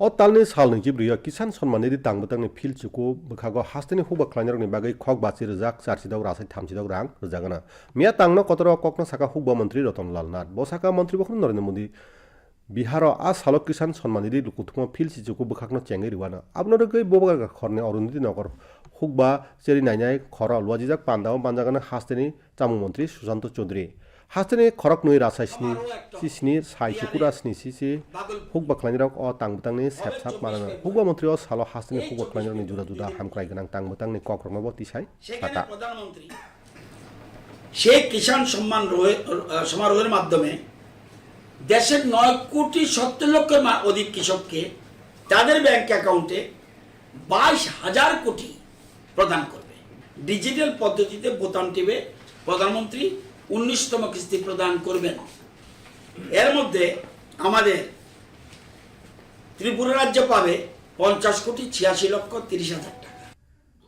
o talni salni jibriya kisan sonmani di tang batang ni phil chuko bkhago hasteni huba khlainarok ni bagai khok bachi rijak charchi daw rasai thamchi daw rang rijagana miya tangno kotoro kokno saka huba mantri ratan nath bo saka mantri bokhrno modi Bihar আ সালক কিষান সম্মানিদি লুকুথুমা ফিল সিজুকু বখাকনো চেঙ্গে রিওয়ানা আপনার গৈ ববাগা খরনে অরুণিতি নগর hook বা চেরি নাইনাই খর লুয়াজিজাক পান্দাও পাঞ্জাগানা হাস্তেনি চামু মন্ত্রী সুশান্ত চৌধুরী হাস্তেনি খরক নই রাসাই স্নি সি স্নি সাই সুকুরা স্নি সি সি হুক বাখ্লাইনিরক অ তাংবতাংনি সেপসাপ মারানা হুক বা মন্ত্রী অ সালো হাস্তেনি হুক বাখ্লাইনিরকনি জুদা জুদা হামক্রাই গোনাং তাংবতাংনি কক্রমব তিসাই সেখানে টাটা প্রধানমন্ত্রী সেই কিষাণ সম্মান রোহে- সমারোহের মাধ্যমে দেশের নয় কোটি সত্তর লক্ষের অধিক কৃষককে তাদের ব্যাংক অ্যাকাউন্টে বাইশ হাজার কোটি প্রদান করবে। ডিজিটাল পদ্ধতিতে বোতাম টিপে প্রধানমন্ত্রী উনিশতম কিস্তি প্রদান করবেন। এর মধ্যে আমাদের ত্রিপুরা রাজ্য পাবে পঞ্চাশ কোটি ছিয়াশি লক্ষ তিরিশ হাজার টাকা।